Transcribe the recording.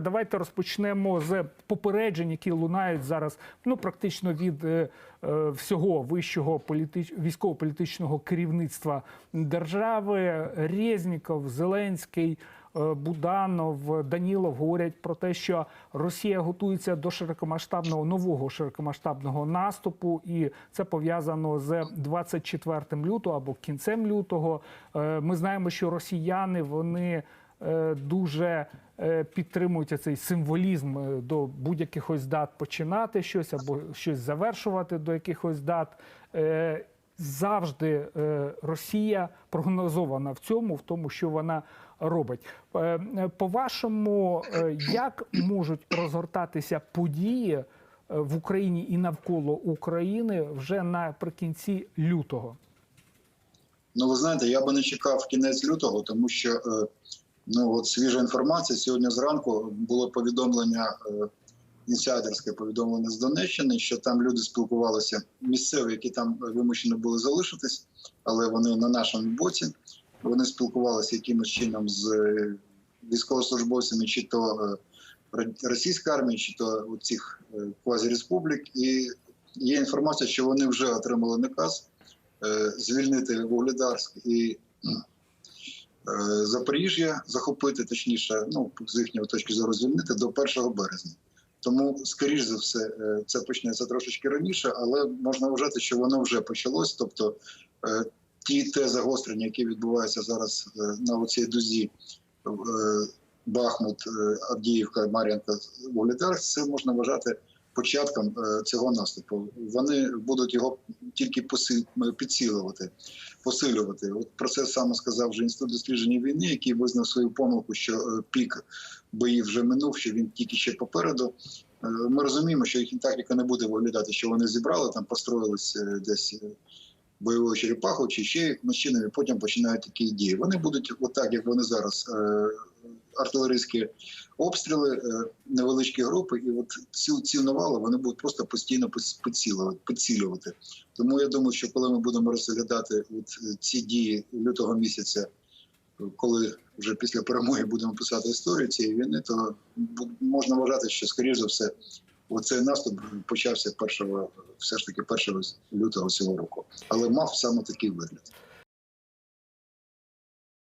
Давайте розпочнемо з попереджень, які лунають зараз ну практично від е, е, всього вищого політич... військово-політичного керівництва держави. Резніков, Зеленський, е, Буданов, Данілов говорять про те, що Росія готується до широкомасштабного нового широкомасштабного наступу, і це пов'язано з 24 лютого або кінцем лютого. Е, Ми знаємо, що росіяни вони дуже е, підтримують цей символізм е, до будь-яких ось дат починати щось або щось завершувати до якихось дат. Е, Завжди е, Росія прогнозована в цьому, в тому, що вона робить. Е, е, По-вашому, е, як можуть розгортатися події е, в Україні і навколо України вже наприкінці лютого? Ну, ви знаєте, я би не чекав кінець лютого, тому що е, ну от свіжа інформація. Сьогодні зранку було повідомлення, е, інсайдерське повідомлення з Донеччини, що там люди спілкувалися місцеві, які там вимушені були залишитись, але вони на нашому боці. Вони спілкувалися якимось чином з е, військовослужбовцями, чи то е, ро- російської армії, чи то у цих квазіреспублік. І є інформація, що вони вже отримали наказ звільнити Вугледарськ і Запоріжжя, захопити, точніше, ну з їхньої точки зору звільнити до 1 березня. Тому, скоріш за все, е, це почнеться трошечки раніше, але можна вважати, що воно вже почалось. Тобто е, ті те загострення, які відбуваються зараз е, на оцій дузі е, Бахмут, е, Авдіївка, Мар'янка, Вугледар, це можна вважати початком е, цього наступу. Вони будуть його тільки поси- підсилювати, посилювати. От про це саме сказав вже інститут дослідження війни, який визнав свою помилку, що е, пік боїв вже минув, що він тільки ще попереду. Е, Ми розуміємо, що їхня тактика не буде виглядати, що вони зібрали там, построїлись е, десь е, бойовою черепахою чи ще машинами, потім починають такі дії. Вони будуть отак, як вони зараз. Артилерійські обстріли, е, невеличкі групи, і от цю ці навали вони будуть просто постійно підсилювати. Тому я думаю, що коли ми будемо розглядати от е, ці дії лютого місяця, коли вже після перемоги будемо писати історію цієї війни, то можна вважати, що скоріш за все, оцей наступ почався першого, все ж таки 1 лютого цього року, але мав саме такий вигляд.